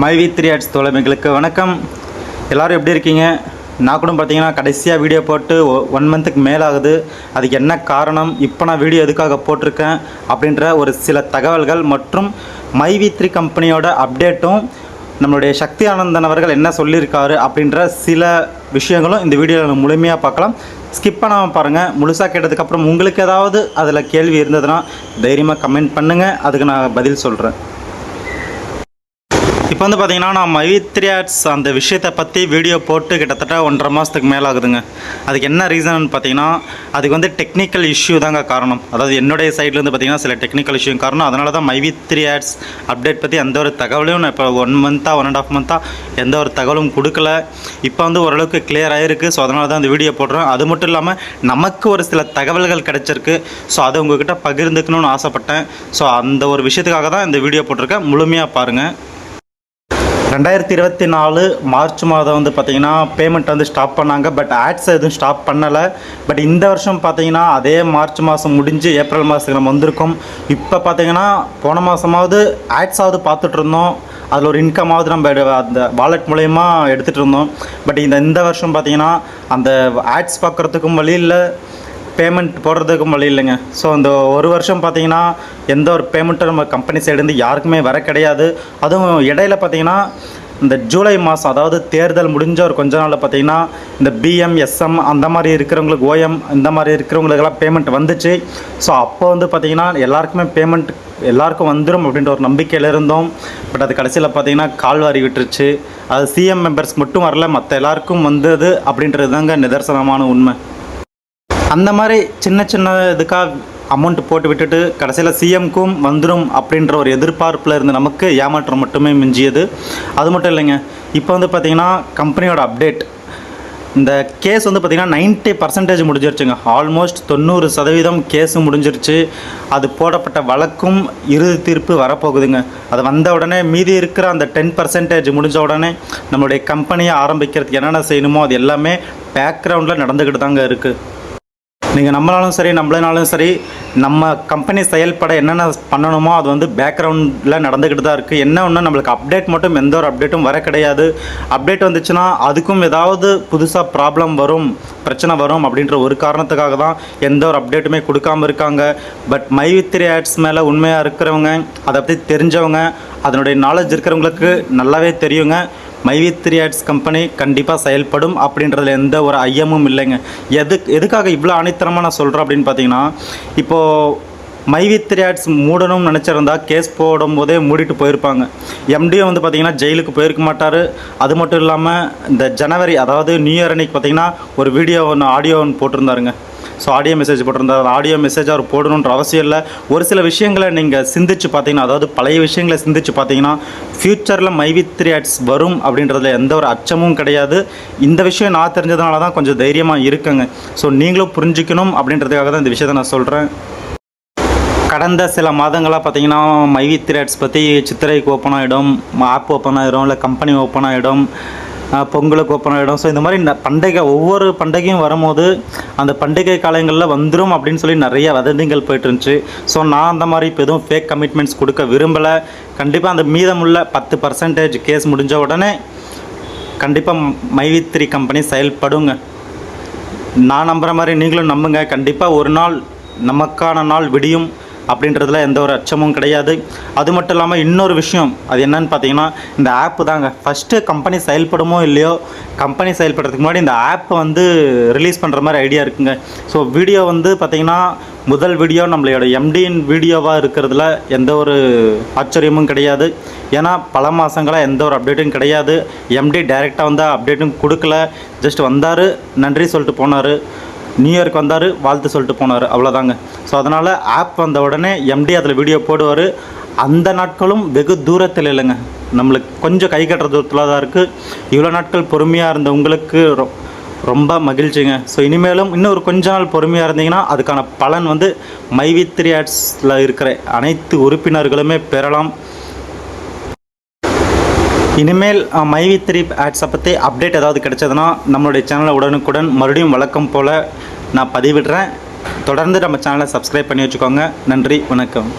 மைவி three ads தோழமைகளுக்கு வணக்கம். எல்லோரும் எப்படி இருக்கீங்க? நான் கூட பார்த்தீங்கன்னா கடைசியாக வீடியோ போட்டு ஒன் மந்த்துக்கு மேலாகுது. அதுக்கு என்ன காரணம்? இப்போ நான் வீடியோ எதுக்காக போட்டிருக்கேன்? அப்படின்ற ஒரு சில தகவல்கள் மற்றும் மைவி த்ரீ கம்பெனியோட அப்டேட்டும் நம்மளுடைய சக்தி ஆனந்தன் அவர்கள் என்ன சொல்லியிருக்காரு அப்படின்ற சில விஷயங்களும் இந்த வீடியோவில் முழுமையாக பார்க்கலாம். ஸ்கிப் பண்ணாமல் பாருங்கள் முழுசாக கேட்டதுக்கப்புறம் உங்களுக்கு ஏதாவது அதில் கேள்வி இருந்ததுன்னா தைரியமாக கமெண்ட் பண்ணுங்கள் அதுக்கு நான் பதில் சொல்கிறேன் இப்போ வந்து பார்த்தீங்கன்னா நான் மைத்ரி அந்த விஷயத்தை பற்றி வீடியோ போட்டு கிட்டத்தட்ட ஒன்றரை மாதத்துக்கு மேலே ஆகுதுங்க அதுக்கு என்ன ரீசன் பார்த்தீங்கன்னா அதுக்கு வந்து டெக்னிக்கல் இஷ்யூ தாங்க காரணம். அதாவது என்னுடைய சைட்லேருந்து பார்த்தீங்கன்னா சில டெக்னிக்கல் இஷ்யூ காரணம். அதனால தான் மைவித்ரியாட்ஸ் ஆட்ஸ் அப்டேட் பற்றி எந்த ஒரு தகவலையும் நான் இப்போ ஒன் மந்த்தாக ஒன் அண்ட் ஆஃப் மந்த்தாக எந்த ஒரு தகவலும் கொடுக்கல. இப்போ வந்து ஓரளவுக்கு கிளியர் ஆகிருக்கு ஸோ அதனால தான் இந்த வீடியோ போடுறேன். அது மட்டும் இல்லாமல் நமக்கு ஒரு சில தகவல்கள் கிடச்சிருக்கு. ஸோ அதை உங்ககிட்ட பகிர்ந்துக்கணும்னு ஆசைப்பட்டேன். ஸோ அந்த ஒரு விஷயத்துக்காக தான் இந்த வீடியோ போட்டிருக்கேன். முழுமையாக பாருங்கள் ரெண்டாயிரத்தி இருபத்தி நாலு மார்ச் மாதம் வந்து பார்த்தீங்கன்னா பேமெண்ட் வந்து ஸ்டாப் பண்ணாங்க. பட் ஆட்ஸ் எதுவும் ஸ்டாப் பண்ணலை. பட் இந்த வருஷம் பார்த்தீங்கன்னா அதே மார்ச் மாதம் முடிஞ்சு ஏப்ரல் மாதத்துக்கு நம்ம வந்திருக்கோம். இப்போ பார்த்திங்கன்னா போன மாதமாவது ஆட்ஸாவது பார்த்துட்டு இருந்தோம். அதில் ஒரு இன்கமாவது நம்ம அந்த வாலெட் மூலயமா எடுத்துகிட்டு இருந்தோம். பட் இந்த இந்த வருஷம் பார்த்தீங்கன்னா அந்த ஆட்ஸ் பார்க்குறதுக்கும் வழி இல்லை. பேமெண்ட் போடுறதுக்கும் வழி இல்லைங்க. ஸோ இந்த ஒரு வருஷம் பார்த்தீங்கன்னா எந்த ஒரு பேமெண்ட்டும் நம்ம கம்பெனி சைடுலேருந்து யாருக்குமே வர கிடையாது. அதுவும் இடையில பார்த்தீங்கன்னா இந்த ஜூலை மாதம் அதாவது தேர்தல் முடிஞ்ச ஒரு கொஞ்ச நாளில் பார்த்தீங்கன்னா இந்த பிஎம் எஸ்எம் அந்த மாதிரி இருக்கிறவங்களுக்கு ஓஎம் இந்த மாதிரி இருக்கிறவங்களுக்கெல்லாம் பேமெண்ட் வந்துச்சு. ஸோ அப்போ வந்து பார்த்தீங்கன்னா எல்லாருக்குமே பேமெண்ட் எல்லாருக்கும் வந்துடும் அப்படின்ற ஒரு நம்பிக்கையில் இருந்தோம். பட் அது கடைசியில் பார்த்தீங்கன்னா கால்வாரி விட்டுருச்சு. அது சிஎம் மெம்பர்ஸ் மட்டும் வரல மற்ற எல்லாருக்கும் வந்தது அப்படின்றது தாங்க நிதர்சனமான உண்மை. அந்த மாதிரி சின்ன சின்ன இதுக்காக அமௌண்ட் போட்டு விட்டுட்டு கடைசியில் சிஎம்க்கும் வந்துடும் அப்படின்ற ஒரு எதிர்பார்ப்பில் இருந்து நமக்கு ஏமாற்றம் மட்டுமே மிஞ்சியது. அது மட்டும் இல்லைங்க. இப்போ வந்து பார்த்திங்கன்னா கம்பெனியோட அப்டேட் இந்த கேஸ் வந்து பார்த்திங்கன்னா 90% பர்சன்டேஜ் முடிஞ்சிருச்சுங்க. ஆல்மோஸ்ட் தொண்ணூறு சதவீதம் கேஸு முடிஞ்சிருச்சு. அது போடப்பட்ட வழக்கும் இறுதி தீர்ப்பு வரப்போகுதுங்க. அது வந்த உடனே மீதி இருக்கிற அந்த டென் பர்சன்டேஜ் முடிஞ்ச உடனே நம்மளுடைய கம்பெனியை ஆரம்பிக்கிறதுக்கு என்னென்ன செய்யணுமோ அது எல்லாமே பேக்ரவுண்டில் நடந்துக்கிட்டு தாங்க இருக்குது நீங்கள் நம்மளாலும் சரி நம்மளனாலும் சரி நம்ம கம்பெனி செயல்பட என்னென்ன பண்ணணுமோ அது வந்து பேக்ரவுண்டில் நடந்துக்கிட்டு தான் இருக்குது என்ன ஒன்று நம்மளுக்கு அப்டேட் மட்டும் எந்த ஒரு அப்டேட்டும் வர கிடையாது. அப்டேட் வந்துச்சுன்னா அதுக்கும் ஏதாவது புதுசாக ப்ராப்ளம் வரும் பிரச்சனை வரும் அப்படின்ற ஒரு காரணத்துக்காக தான் எந்த ஒரு அப்டேட்டுமே கொடுக்காம இருக்காங்க. பட் மை மைவித்திரி ஆட்ஸ் மேலே உண்மையாக இருக்கிறவங்க அதை பற்றி தெரிஞ்சவங்க அதனுடைய நாலேஜ் இருக்கிறவங்களுக்கு நல்லாவே தெரியுங்க. மைவித்ரி ஆட்ஸ் கம்பெனி கண்டிப்பாக செயல்படும் அப்படின்றதுல எந்த ஒரு ஐயமும் இல்லைங்க. எது எதுக்காக இவ்வளோ அனைத்தரமாக நான் சொல்கிறேன் அப்படின்னு பார்த்தீங்கன்னா இப்போது மைவித்ரி ஆட்ஸ் மூடணும்னு நினச்சிருந்தா கேஸ் போடும்போதே மூடிட்டு போயிருப்பாங்க. எம்டியும் வந்து பார்த்தீங்கன்னா ஜெயிலுக்கு போயிருக்க மாட்டார். அது மட்டும் இல்லாமல் இந்த ஜனவரி அதாவது நியூ இயர் அன்னைக்கு பார்த்தீங்கன்னா ஒரு வீடியோ ஒன்று ஆடியோ ஒன்று போட்டிருந்தாருங்க. ஸோ ஆடியோ மெசேஜ் போட்டிருந்தார் ஆடியோ மெசேஜ் அவர் போடணுன்ற அவசியம் இல்லை. ஒரு சில விஷயங்களை நீங்கள் சிந்திச்சு பார்த்தீங்கன்னா அதாவது பழைய விஷயங்களை சிந்திச்சு பார்த்தீங்கன்னா ஃப்யூச்சரில் மைவி த்ரீ ஆட்ஸ் வரும் அப்படின்றதுல எந்த ஒரு அச்சமும் கிடையாது. இந்த விஷயம் நான் தெரிஞ்சதுனால தான் கொஞ்சம் தைரியமாக இருக்குங்க. ஸோ நீங்களும் புரிஞ்சுக்கணும் அப்படின்றதுக்காக தான் இந்த விஷயத்தை நான் சொல்கிறேன் கடந்த சில மாதங்களாக பார்த்தீங்கன்னா மைவி த்ரேட்ஸ் பற்றி சித்திரைக்கு ஓப்பன் ஆகிடும் ஆப் ஓப்பன் ஆகிடும் இல்லை கம்பெனி ஓப்பன் ஆகிடும் பொங்கலுக்கு ஓப்பன் ஆகிடும் ஸோ இந்த மாதிரி பண்டிகை ஒவ்வொரு பண்டிகையும் வரும்போது அந்த பண்டிகை காலங்களில் வந்துடும் அப்படின்னு சொல்லி நிறைய வதந்திகள் போயிட்டு இருந்துச்சு ஸோ நான் அந்த மாதிரி இப்போ எதுவும் ஃபேக் கமிட்மெண்ட்ஸ் கொடுக்க விரும்பலை. கண்டிப்பாக அந்த மீதமுள்ள பத்து பர்சன்டேஜ் கேஸ் முடிஞ்ச உடனே கண்டிப்பாக மைவித்ரி கம்பெனி செயல்படுங்க. நான் நம்புகிற மாதிரி நீங்களும் நம்புங்க. கண்டிப்பாக ஒரு நாள் நமக்கான நாள் விடியும். அப்படின்றதுல எந்த ஒரு அச்சமும் கிடையாது. அது மட்டும் இல்லாமல் இன்னொரு விஷயம் அது என்னன்னு பார்த்தீங்கன்னா இந்த ஆப் தாங்க. ஃபஸ்ட்டு கம்பெனி செயல்படுமோ இல்லையோ கம்பெனி செயல்படுறதுக்கு முன்னாடி இந்த ஆப்பை வந்து ரிலீஸ் பண்ணுற மாதிரி ஐடியா இருக்குங்க. ஸோ வீடியோ வந்து பார்த்தீங்கன்னா முதல் வீடியோ நம்மளோட எம்டியின் வீடியோவாக இருக்கிறதுல எந்த ஒரு ஆச்சரியமும் கிடையாது. ஏன்னா பல மாதங்களாக எந்த ஒரு அப்டேட்டும் கிடையாது. எம்டி டைரெக்டாக வந்து அப்டேட்டும் கொடுக்கல. ஜஸ்ட் வந்தார். நன்றி சொல்லிட்டு போனார். நியூ இயர்க்கு வந்தார் வாழ்த்து சொல்லிட்டு போனார். அவ்வளோதாங்க ஸோ அதனால் ஆப் வந்த உடனே எம்டி அதில் வீடியோ போடுவார். அந்த நாட்களும் வெகு தூரத்தில் இல்லைங்க. நம்மளுக்கு கொஞ்சம் கை கட்டுற தூரத்தில் தான் இருக்குது இவ்வளோ நாட்கள் பொறுமையாக இருந்த உங்களுக்கு ரொ- ரொம்ப மகிழ்ச்சிங்க. ஸோ இனிமேலும் இன்னும் ஒரு கொஞ்ச நாள் பொறுமையாக இருந்தீங்கன்னா அதுக்கான பலன் வந்து மைவித்ரி ஆட்ஸில் இருக்கிற அனைத்து உறுப்பினர்களுமே பெறலாம். இனிமேல் மைவி த்ரீ ஆட்ஸை பற்றி அப்டேட் ஏதாவது கிடைச்சதுன்னா நம்மளுடைய சேனலை உடனுக்குடன் மறுபடியும் வழக்கம் போல் நான் பதிவிடுறேன். தொடர்ந்து நம்ம சேனலை சப்ஸ்கிரைப் பண்ணி வச்சுக்கோங்க. நன்றி வணக்கம்.